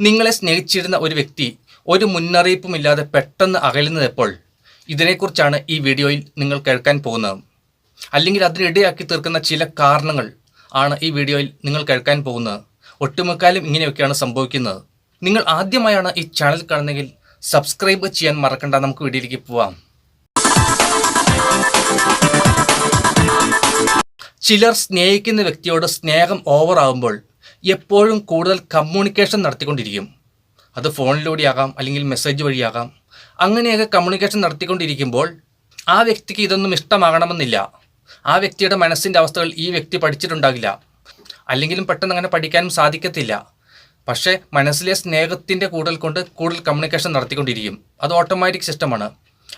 നിങ്ങളെ സ്നേഹിച്ചിരുന്ന ഒരു വ്യക്തി ഒരു മുന്നറിയിപ്പും ഇല്ലാതെ പെട്ടെന്ന് അകലുന്നത് എപ്പോൾ? ഇതിനെക്കുറിച്ചാണ് ഈ വീഡിയോയിൽ നിങ്ങൾ കേൾക്കാൻ പോകുന്നത്. അല്ലെങ്കിൽ അതിനിടയാക്കി തീർക്കുന്ന ചില കാരണങ്ങൾ ആണ് ഈ വീഡിയോയിൽ നിങ്ങൾ കേൾക്കാൻ പോകുന്നത്. ഒട്ടുമുക്കാലും ഇങ്ങനെയൊക്കെയാണ് സംഭവിക്കുന്നത്. നിങ്ങൾ ആദ്യമായാണ് ഈ ചാനൽ കാണുന്നതെങ്കിൽ സബ്സ്ക്രൈബ് ചെയ്യാൻ മറക്കണ്ട. നമുക്ക് വീഡിയോയിലേക്ക് പോവാം. ചിലർ സ്നേഹിക്കുന്ന വ്യക്തിയോട് സ്നേഹം ഓവർ ആകുമ്പോൾ എപ്പോഴും കൂടുതൽ കമ്മ്യൂണിക്കേഷൻ നടത്തിക്കൊണ്ടിരിക്കും. അത് ഫോണിലൂടെയാകാം അല്ലെങ്കിൽ മെസ്സേജ് വഴിയാകാം. അങ്ങനെയൊക്കെ കമ്മ്യൂണിക്കേഷൻ നടത്തിക്കൊണ്ടിരിക്കുമ്പോൾ ആ വ്യക്തിക്ക് ഇതൊന്നും ഇഷ്ടമാകണമെന്നില്ല. ആ വ്യക്തിയുടെ മനസ്സിന്റെ അവസ്ഥകൾ ഈ വ്യക്തി പഠിച്ചിട്ടുണ്ടാകില്ല. അല്ലെങ്കിലും പെട്ടെന്ന് അങ്ങനെ പഠിക്കാനും സാധിക്കത്തില്ല. പക്ഷേ മനസ്സിലെ സ്നേഹത്തിന്റെ കൂടുതൽ കൊണ്ട് കൂടുതൽ കമ്മ്യൂണിക്കേഷൻ നടത്തിക്കൊണ്ടിരിക്കും. അത് ഓട്ടോമാറ്റിക് സിസ്റ്റമാണ്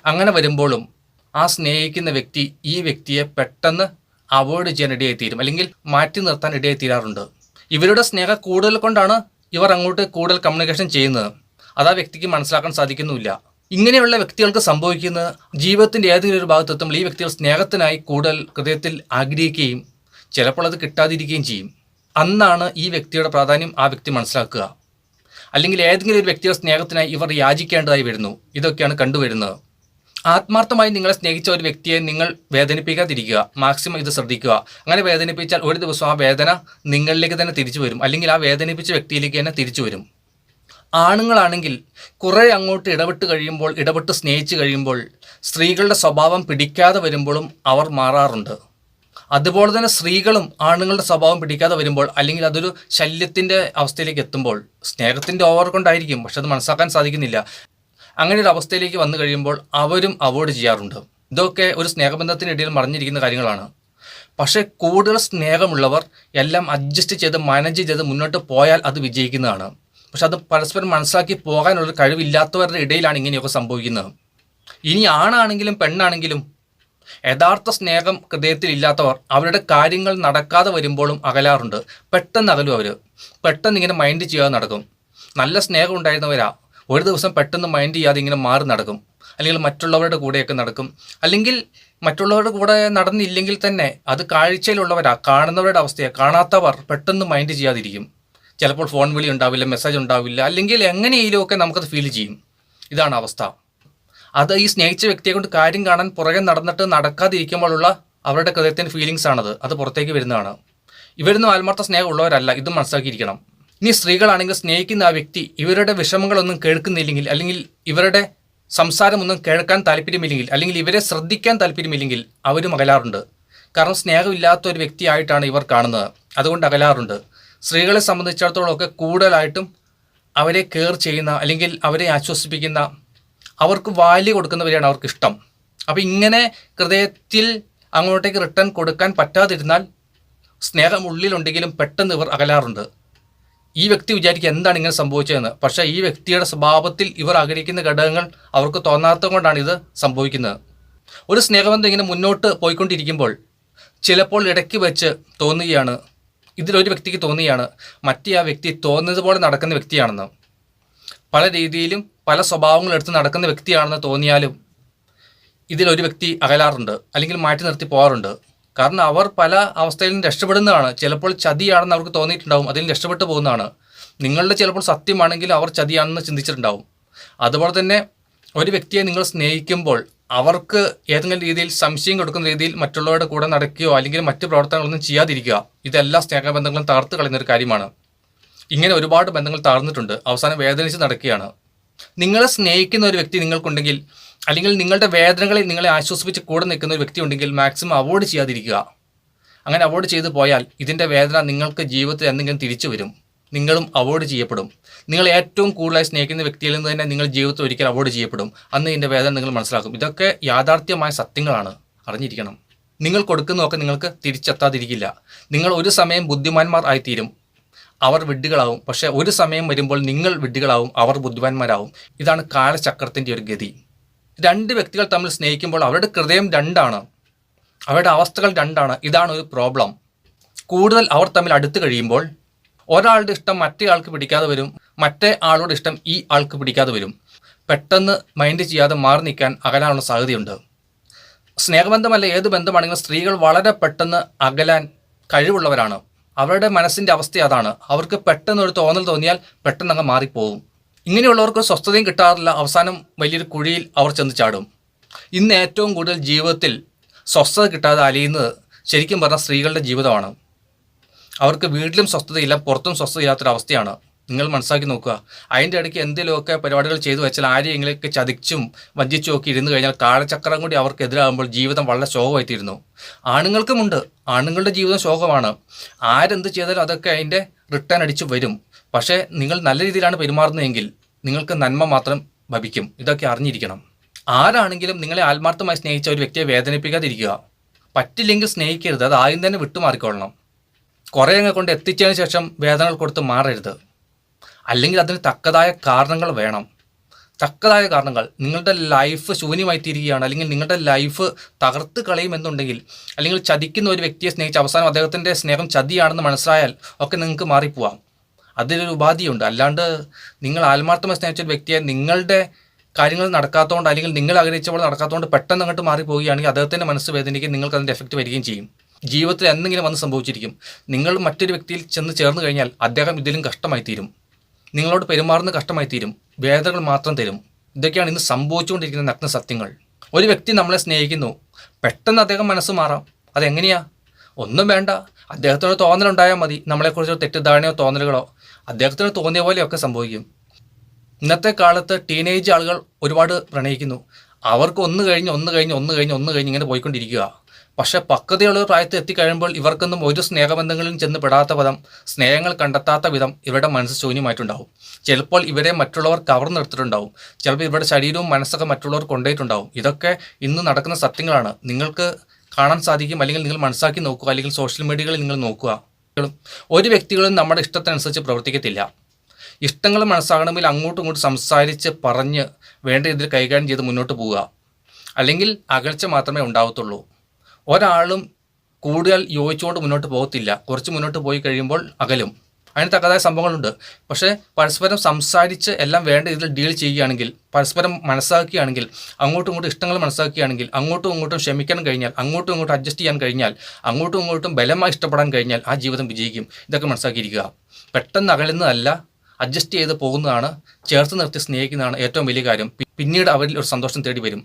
അങ്ങനെ വരുമ്പോഴും ആ സ്നേഹിക്കുന്ന വ്യക്തി ഈ വ്യക്തിയെ പെട്ടെന്ന് അവോയ്ഡ് ചെയ്യാൻ ഇടയായി തീരും അല്ലെങ്കിൽ മാറ്റി നിർത്താൻ ഇടയായി തീരാറുണ്ട് ഇവരുടെ സ്നേഹം കൂടുതൽ കൊണ്ടാണ് ഇവർ അങ്ങോട്ട് കൂടുതൽ കമ്മ്യൂണിക്കേഷൻ ചെയ്യുന്നത്. അത് ആ വ്യക്തിക്ക് മനസ്സിലാക്കാൻ സാധിക്കുന്നുമില്ല. ഇങ്ങനെയുള്ള വ്യക്തികൾക്ക് സംഭവിക്കുന്നത് ജീവിതത്തിന്റെ ഏതെങ്കിലും ഒരു ഭാഗത്തെത്തുമ്പോൾ ഈ വ്യക്തികൾ സ്നേഹത്തിനായി കൂടുതൽ ഹൃദയത്തിൽ ആഗ്രഹിക്കുകയും ചിലപ്പോൾ അത് കിട്ടാതിരിക്കുകയും ചെയ്യും. അന്നാണ് ഈ വ്യക്തിയുടെ പ്രാധാന്യം ആ വ്യക്തി മനസ്സിലാക്കുക. അല്ലെങ്കിൽ ഏതെങ്കിലും ഒരു വ്യക്തിയുടെ സ്നേഹത്തിനായി ഇവർ യാചിക്കേണ്ടതായി വരുന്നു. ഇതൊക്കെയാണ് കണ്ടുവരുന്നത്. ആത്മാർത്ഥമായി നിങ്ങളെ സ്നേഹിച്ച ഒരു വ്യക്തിയെ നിങ്ങൾ വേദനിപ്പിക്കാതിരിക്കുക മാക്സിമം ഇത് ശ്രദ്ധിക്കുക. അങ്ങനെ വേദനിപ്പിച്ചാൽ ഒരു ദിവസം ആ വേദന നിങ്ങളിലേക്ക് തന്നെ തിരിച്ചു വരും. അല്ലെങ്കിൽ ആ വേദനിപ്പിച്ച വ്യക്തിയിലേക്ക് തന്നെ തിരിച്ചു വരും. ആണുങ്ങളാണെങ്കിൽ കുറേ അങ്ങോട്ട് ഇടപെട്ട് കഴിയുമ്പോൾ ഇടപെട്ട് സ്നേഹിച്ച് കഴിയുമ്പോൾ സ്ത്രീകളുടെ സ്വഭാവം പിടിക്കാതെ വരുമ്പോഴും അവർ മാറാറുണ്ട്. അതുപോലെ തന്നെ സ്ത്രീകളും ആണുങ്ങളുടെ സ്വഭാവം പിടിക്കാതെ വരുമ്പോൾ അല്ലെങ്കിൽ അതൊരു ശല്യത്തിന്റെ അവസ്ഥയിലേക്ക് എത്തുമ്പോൾ സ്നേഹത്തിന്റെ ഓവർ കൊണ്ടായിരിക്കും. പക്ഷെ അത് മനസ്സാക്കാൻ സാധിക്കുന്നില്ല. അങ്ങനെ ഒരു അവസ്ഥയിലേക്ക് വന്നു കഴിയുമ്പോൾ അവരും അവോയ്ഡ് ചെയ്യാറുണ്ട്. ഇതൊക്കെ ഒരു സ്നേഹബന്ധത്തിനിടയിൽ മറിഞ്ഞിരിക്കുന്ന കാര്യങ്ങളാണ്. പക്ഷേ കൂടുതൽ സ്നേഹമുള്ളവർ എല്ലാം അഡ്ജസ്റ്റ് ചെയ്ത് മാനേജ് ചെയ്ത് മുന്നോട്ട് പോയാൽ അത് വിജയിക്കുന്നതാണ്. പക്ഷെ അത് പരസ്പരം മനസ്സിലാക്കി പോകാനുള്ള കഴിവില്ലാത്തവരുടെ ഇടയിലാണ് ഇങ്ങനെയൊക്കെ സംഭവിക്കുന്നത്. ഇനി ആണാണെങ്കിലും പെണ്ണാണെങ്കിലും യഥാർത്ഥ സ്നേഹം ഹൃദയത്തിൽ ഇല്ലാത്തവർ അവരുടെ കാര്യങ്ങൾ നടക്കാതെ വരുമ്പോഴും അകലാറുണ്ട്. പെട്ടെന്ന് അകലും അവർ പെട്ടെന്ന് ഇങ്ങനെ മൈൻഡ് ചെയ്യാതെ നടക്കും. നല്ല സ്നേഹം ഉണ്ടായിരുന്നവരാ. ഒരു ദിവസം പെട്ടെന്ന് മൈൻഡ് ചെയ്യാതെ ഇങ്ങനെ മാറി നടക്കും. അല്ലെങ്കിൽ മറ്റുള്ളവരുടെ കൂടെയൊക്കെ നടക്കും. അല്ലെങ്കിൽ മറ്റുള്ളവരുടെ കൂടെ നടന്നില്ലെങ്കിൽ തന്നെ അത് കാഴ്ചയിലുള്ളവരാ കാണുന്നവരുടെ അവസ്ഥയാണ് കാണാത്തവർ പെട്ടെന്ന് മൈൻഡ് ചെയ്യാതിരിക്കും. ചിലപ്പോൾ ഫോൺ വിളി ഉണ്ടാവില്ല മെസ്സേജ് ഉണ്ടാവില്ല. അല്ലെങ്കിൽ എങ്ങനെയെങ്കിലുമൊക്കെ നമുക്കത് ഫീൽ ചെയ്യും. ഇതാണ് അവസ്ഥ. അത് ഈ സ്നേഹിച്ച വ്യക്തിയെ കൊണ്ട് കാര്യം കാണാൻ പുറകെ നടന്നിട്ട് നടക്കാതിരിക്കുമ്പോഴുള്ള അവരുടെ ഹൃദയത്തിന്റെ ഫീലിങ്സ് ആണത്. അത് പുറത്തേക്ക് വരുന്നതാണ്. ഇവരൊന്നും ആത്മാർത്ഥ സ്നേഹമുള്ളവരല്ല. ഇത് മനസ്സിലാക്കിയിരിക്കണം. ഇനി സ്ത്രീകളാണെങ്കിൽ സ്നേഹിക്കുന്ന ആ വ്യക്തി ഇവരുടെ വിഷമങ്ങളൊന്നും കേൾക്കുന്നില്ലെങ്കിൽ അല്ലെങ്കിൽ ഇവരുടെ സംസാരമൊന്നും കേൾക്കാൻ താല്പര്യമില്ലെങ്കിൽ അല്ലെങ്കിൽ ഇവരെ ശ്രദ്ധിക്കാൻ താല്പര്യമില്ലെങ്കിൽ അവരും അകലാറുണ്ട്. കാരണം സ്നേഹമില്ലാത്ത ഒരു വ്യക്തിയായിട്ടാണ് ഇവർ കാണുന്നത്. അതുകൊണ്ട് അകലാറുണ്ട്. സ്ത്രീകളെ സംബന്ധിച്ചിടത്തോളമൊക്കെ കൂടുതലായിട്ടും അവരെ കെയർ ചെയ്യുന്ന അല്ലെങ്കിൽ അവരെ ആശ്വസിപ്പിക്കുന്ന അവർക്ക് വാല്യൂ കൊടുക്കുന്നവരെയാണ് അവർക്ക് ഇഷ്ടം. അപ്പോൾ ഇങ്ങനെ ഹൃദയത്തിൽ അങ്ങോട്ടേക്ക് റിട്ടേൺ കൊടുക്കാൻ പറ്റാതിരുന്നാൽ സ്നേഹം ഉള്ളിലുണ്ടെങ്കിലും പെട്ടെന്ന് ഇവർ അകലാറുണ്ട്. ഈ വ്യക്തി വിചാരിക്കുക എന്താണ് ഇങ്ങനെ സംഭവിച്ചതെന്ന്. പക്ഷേ ഈ വ്യക്തിയുടെ സ്വഭാവത്തിൽ ഇവർ ആഗ്രഹിക്കുന്ന ഘടകങ്ങൾ അവർക്ക് തോന്നാത്തത് കൊണ്ടാണ് ഇത് സംഭവിക്കുന്നത്. ഒരു സ്നേഹബന്ധം ഇങ്ങനെ മുന്നോട്ട് പോയിക്കൊണ്ടിരിക്കുമ്പോൾ ചിലപ്പോൾ ഇടയ്ക്ക് വെച്ച് തോന്നുകയാണ്. ഇതിലൊരു വ്യക്തിക്ക് തോന്നുകയാണ് മറ്റേ ആ വ്യക്തി തോന്നുന്നത് പോലെ നടക്കുന്ന വ്യക്തിയാണെന്ന്. പല രീതിയിലും പല സ്വഭാവങ്ങൾ എടുത്ത് നടക്കുന്ന വ്യക്തിയാണെന്ന് തോന്നിയാലും ഇതിലൊരു വ്യക്തി അകലാറുണ്ട് അല്ലെങ്കിൽ മാറ്റി നിർത്തി പോകാറുണ്ട്. കാരണം അവർ പല അവസ്ഥയിലും രക്ഷപ്പെടുന്നതാണ്. ചിലപ്പോൾ ചതിയാണെന്ന് അവർക്ക് തോന്നിയിട്ടുണ്ടാവും. അതിൽ രക്ഷപ്പെട്ടു പോകുന്നതാണ്. നിങ്ങളുടെ ചിലപ്പോൾ സത്യമാണെങ്കിൽ അവർ ചതിയാണെന്ന് ചിന്തിച്ചിട്ടുണ്ടാവും. അതുപോലെ തന്നെ ഒരു വ്യക്തിയെ നിങ്ങൾ സ്നേഹിക്കുമ്പോൾ അവർക്ക് ഏതെങ്കിലും രീതിയിൽ സംശയം കൊടുക്കുന്ന രീതിയിൽ മറ്റുള്ളവരുടെ കൂടെ നടക്കുകയോ അല്ലെങ്കിൽ മറ്റു പ്രവർത്തനങ്ങളൊന്നും ചെയ്യാതിരിക്കുക. ഇതെല്ലാം സ്നേഹബന്ധങ്ങളും തകർത്ത് കളയുന്ന ഒരു കാര്യമാണ്. ഇങ്ങനെ ഒരുപാട് ബന്ധങ്ങൾ തകർന്നിട്ടുണ്ട്. അവസാനം വേദനിച്ച് നടക്കുകയാണ്. നിങ്ങളെ സ്നേഹിക്കുന്ന ഒരു വ്യക്തി നിങ്ങൾക്കുണ്ടെങ്കിൽ അല്ലെങ്കിൽ നിങ്ങളുടെ വേദനകളിൽ നിങ്ങളെ ആശ്വസിപ്പിച്ച് കൂടെ നിൽക്കുന്ന ഒരു വ്യക്തി ഉണ്ടെങ്കിൽ മാക്സിമം അവോയ്ഡ് ചെയ്യാതിരിക്കുക. അങ്ങനെ അവോയ്ഡ് ചെയ്തു പോയാൽ ഇതിന്റെ വേദന നിങ്ങൾക്ക് ജീവിതത്തിൽ എന്തെങ്കിലും തിരിച്ചു വരും. നിങ്ങളും അവോയ്ഡ് ചെയ്യപ്പെടും. നിങ്ങൾ ഏറ്റവും കൂടുതലായി സ്നേഹിക്കുന്ന വ്യക്തിയിൽ നിന്ന് തന്നെ നിങ്ങൾ ജീവിതത്തിൽ ഒരിക്കൽ അവോയ്ഡ് ചെയ്യപ്പെടും. അന്ന് ഇതിന്റെ വേദന നിങ്ങൾ മനസ്സിലാക്കും. ഇതൊക്കെ യാഥാർത്ഥ്യമായ സത്യങ്ങളാണ്. അറിഞ്ഞിരിക്കണം. നിങ്ങൾ കൊടുക്കുന്നതൊക്കെ നിങ്ങൾക്ക് തിരിച്ചെത്താതിരിക്കില്ല. നിങ്ങൾ ഒരു സമയം ബുദ്ധിമാന്മാർ ആയിത്തീരും. അവർ വിഡ്ഢികളാവും. പക്ഷേ ഒരു സമയം വരുമ്പോൾ നിങ്ങൾ വിഡ്ഢികളാവും. അവർ ബുദ്ധിമാന്മാരാവും. ഇതാണ് കാലചക്രത്തിന്റെ ഒരു ഗതി. രണ്ട് വ്യക്തികൾ തമ്മിൽ സ്നേഹിക്കുമ്പോൾ അവരുടെ ഹൃദയം രണ്ടാണ്. അവരുടെ അവസ്ഥകൾ രണ്ടാണ്. ഇതാണ് ഒരു പ്രോബ്ലം കൂടുതൽ അവർ തമ്മിൽ അടുത്ത് കഴിയുമ്പോൾ ഒരാളുടെ ഇഷ്ടം മറ്റേ ആൾക്ക് പിടിക്കാതെ വരും. മറ്റേ ആളുടെ ഇഷ്ടം ഈ ആൾക്ക് പിടിക്കാതെ വരും. പെട്ടെന്ന് മൈൻഡ് ചെയ്യാതെ മാറി നിൽക്കാൻ അകലാനുള്ള സാധ്യതയുണ്ട്. സ്നേഹബന്ധമല്ല ഏത് ബന്ധമാണെങ്കിലും സ്ത്രീകൾ വളരെ പെട്ടെന്ന് അകലാൻ കഴിവുള്ളവരാണ്. അവരുടെ മനസ്സിന്റെ അവസ്ഥ അതാണ്. അവർക്ക് പെട്ടെന്ന് ഒരു തോന്നൽ തോന്നിയാൽ പെട്ടെന്ന് അങ്ങ് മാറിപ്പോവും. ഇങ്ങനെയുള്ളവർക്ക് സ്വസ്ഥതയും കിട്ടാറില്ല. അവസാനം വലിയൊരു കുഴിയിൽ അവർ ചെന്ന് ചാടും. ഇന്ന് ഏറ്റവും കൂടുതൽ ജീവിതത്തിൽ സ്വസ്ഥത കിട്ടാതെ അലയുന്നത് ശരിക്കും പറഞ്ഞാൽ സ്ത്രീകളുടെ ജീവിതമാണ്. അവർക്ക് വീട്ടിലും സ്വസ്ഥതയില്ല പുറത്തും സ്വസ്ഥതയില്ലാത്തൊരവസ്ഥയാണ്. നിങ്ങൾ മനസ്സിലാക്കി നോക്കുക. അതിന്റെ ഇടയ്ക്ക് എന്തെങ്കിലുമൊക്കെ പരിപാടികൾ ചെയ്തു വെച്ചാൽ ആരെയെങ്കിലൊക്കെ ചതിച്ചും വഞ്ചിച്ചും ഒക്കെ ഇരുന്ന് കഴിഞ്ഞാൽ കാലചക്രം കൂടി അവർക്ക് എതിരാകുമ്പോൾ ജീവിതം വളരെ ശോകമായിത്തീരുന്നു ആണുങ്ങൾക്കുമുണ്ട് ആണുങ്ങളുടെ ജീവിതം ശോകമാണ്. ആരെന്ത് ചെയ്താലും അതൊക്കെ അതിന്റെ റിട്ടേൺ അടിച്ച് വരും. പക്ഷേ നിങ്ങൾ നല്ല രീതിയിലാണ് പെരുമാറുന്നതെങ്കിൽ നിങ്ങൾക്ക് നന്മ മാത്രം ഭവിക്കും. ഇതൊക്കെ അറിഞ്ഞിരിക്കണം. ആരാണെങ്കിലും നിങ്ങളെ ആത്മാർത്ഥമായി സ്നേഹിച്ച ഒരു വ്യക്തിയെ വേദനിപ്പിക്കാതിരിക്കുക. പറ്റില്ലെങ്കിൽ സ്നേഹിക്കരുത്. അത് ആദ്യം തന്നെ വിട്ടുമാറിക്കൊള്ളണം. കുറേ അങ്ങ് കൊണ്ട് എത്തിച്ചതിന് ശേഷം വേദനകൾ കൊടുത്ത് മാറരുത്. അല്ലെങ്കിൽ അതിന് തക്കതായ കാരണങ്ങൾ വേണം. തക്കതായ കാരണങ്ങൾ. നിങ്ങളുടെ ലൈഫ് ശൂന്യമായി തീരുകയാണ്. അല്ലെങ്കിൽ നിങ്ങളുടെ ലൈഫ് തകർത്ത് കളയുമെന്നുണ്ടെങ്കിൽ അല്ലെങ്കിൽ ചതിക്കുന്ന ഒരു വ്യക്തിയെ സ്നേഹിച്ച് അവസാനം അദ്ദേഹത്തിന്റെ സ്നേഹം ചതിയാണെന്ന് മനസ്സിലായാൽ ഒക്കെ നിങ്ങൾക്ക് മാറിപ്പോവാം. അതിലൊരു ഉപാധിയുണ്ട്. അല്ലാണ്ട് നിങ്ങൾ ആത്മാർത്ഥമായി സ്നേഹിച്ച ഒരു വ്യക്തിയെ നിങ്ങളുടെ കാര്യങ്ങൾ നടക്കാത്തതുകൊണ്ട് അല്ലെങ്കിൽ നിങ്ങൾ ആഗ്രഹിച്ച പോലെ നടക്കാത്തതുകൊണ്ട് പെട്ടെന്ന് അങ്ങോട്ട് മാറിപ്പോവുകയാണെങ്കിൽ അദ്ദേഹത്തിന്റെ മനസ്സ് വേദനയ്ക്ക് നിങ്ങൾക്ക് അതിന്റെ എഫക്റ്റ് വരികയും ചെയ്യും. ജീവിതത്തിൽ എന്തെങ്കിലും വന്ന് സംഭവിച്ചിരിക്കും. നിങ്ങൾ മറ്റൊരു വ്യക്തിയിൽ ചെന്ന് ചേർന്ന് കഴിഞ്ഞാൽ അദ്ദേഹം ഇതിലും കഷ്ടമായി തീരും നിങ്ങളോട് പെരുമാറുന്ന കഷ്ടമായി തീരും വേദനകൾ മാത്രം തരും. ഇതൊക്കെയാണ് ഇന്ന് സംഭവിച്ചുകൊണ്ടിരിക്കുന്ന നഗ്ന സത്യങ്ങൾ. ഒരു വ്യക്തി നമ്മളെ സ്നേഹിക്കുന്നു. പെട്ടെന്ന് അദ്ദേഹം മനസ്സ് മാറാം. അതെങ്ങനെയാ? ഒന്നും വേണ്ട. അദ്ദേഹത്തോട് തോന്നലുണ്ടായാൽ മതി. നമ്മളെക്കുറിച്ച് തെറ്റിദ്ധാരണയോ തോന്നലുകളോ അദ്ദേഹത്തിന് തോന്നിയ പോലെയൊക്കെ സംഭവിക്കും. ഇന്നത്തെ കാലത്ത് ടീനേജ് ആളുകൾ ഒരുപാട് പ്രണയിക്കുന്നു. അവർക്ക് ഒന്ന് കഴിഞ്ഞ് ഒന്ന് കഴിഞ്ഞ് ഒന്ന് കഴിഞ്ഞ് ഒന്ന് കഴിഞ്ഞ് ഇങ്ങനെ പോയിക്കൊണ്ടിരിക്കുക. പക്ഷെ പക്വതയുള്ള പ്രായത്തിൽ എത്തിക്കഴിയുമ്പോൾ ഇവർക്കൊന്നും ഒരു സ്നേഹബന്ധങ്ങളിലും ചെന്ന് പെടാത്ത വിധം സ്നേഹങ്ങൾ കണ്ടെത്താത്ത വിധം ഇവരുടെ മനസ്സ് ശൂന്യമായിട്ടുണ്ടാവും. ചിലപ്പോൾ ഇവരെ മറ്റുള്ളവർ കവർന്നെടുത്തിട്ടുണ്ടാവും ചിലപ്പോൾ ഇവരുടെ ശരീരവും മനസ്സൊക്കെ മറ്റുള്ളവർ കൊണ്ടുപോയിട്ടുണ്ടാവും. ഇതൊക്കെ ഇന്ന് നടക്കുന്ന സത്യങ്ങളാണ്. നിങ്ങൾക്ക് കാണാൻ സാധിക്കും അല്ലെങ്കിൽ നിങ്ങൾ മനസ്സാക്കി നോക്കുക അല്ലെങ്കിൽ സോഷ്യൽ മീഡിയകളിൽ നിങ്ങൾ നോക്കുക. ഒരു വ്യക്തികളും നമ്മുടെ ഇഷ്ടത്തിനനുസരിച്ച് പ്രവർത്തിക്കത്തില്ല. ഇഷ്ടങ്ങൾ മനസ്സാകണമെങ്കിൽ അങ്ങോട്ടും ഇങ്ങോട്ടും സംസാരിച്ച് പറഞ്ഞ് വേണ്ട രീതിയിൽ കൈകാര്യം ചെയ്ത് മുന്നോട്ട് പോവുക. അല്ലെങ്കിൽ അകൽച്ച മാത്രമേ ഉണ്ടാവത്തുള്ളൂ. ഒരാളും കൂടുതൽ യോജിച്ചുകൊണ്ട് മുന്നോട്ട് പോകത്തില്ല. കുറച്ച് മുന്നോട്ട് പോയി കഴിയുമ്പോൾ അകലും. അതിന് തക്കതായ സംഭവങ്ങളുണ്ട്. പക്ഷേ പരസ്പരം സംസാരിച്ച് എല്ലാം വേണ്ട രീതിയിൽ ഡീൽ ചെയ്യുകയാണെങ്കിൽ പരസ്പരം മനസ്സാക്കുകയാണെങ്കിൽ അങ്ങോട്ടും ഇങ്ങോട്ടും ഇഷ്ടങ്ങൾ മനസ്സാക്കുകയാണെങ്കിൽ അങ്ങോട്ടും ഇങ്ങോട്ടും ക്ഷമിക്കാൻ കഴിഞ്ഞാൽ അങ്ങോട്ടും ഇങ്ങോട്ടും അഡ്ജസ്റ്റ് ചെയ്യാൻ കഴിഞ്ഞാൽ അങ്ങോട്ടും ഇങ്ങോട്ടും ബലമായി ഇഷ്ടപ്പെടാൻ കഴിഞ്ഞാൽ ആ ജീവിതം വിജയിക്കും. ഇതൊക്കെ മനസ്സാക്കിയിരിക്കുക പെട്ടെന്ന് അകലുന്നതല്ല അഡ്ജസ്റ്റ് ചെയ്ത് പോകുന്നതാണ് ചേർത്ത് നിർത്തി സ്നേഹിക്കുന്നതാണ് ഏറ്റവും വലിയ കാര്യം. പിന്നീട് അവരിൽ ഒരു സന്തോഷം തേടി വരും.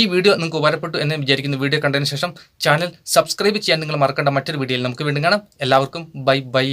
ഈ വീഡിയോ നിങ്ങൾക്ക് ഉപകാരപ്പെട്ടു എന്ന് വിചാരിക്കുന്ന. വീഡിയോ കണ്ടതിന് ശേഷം ചാനൽ സബ്സ്ക്രൈബ് ചെയ്യാൻ നിങ്ങൾ മറക്കേണ്ട. മറ്റൊരു വീഡിയോയിൽ നമുക്ക് വീണ്ടും കാണാം. എല്ലാവർക്കും ബൈ ബൈ.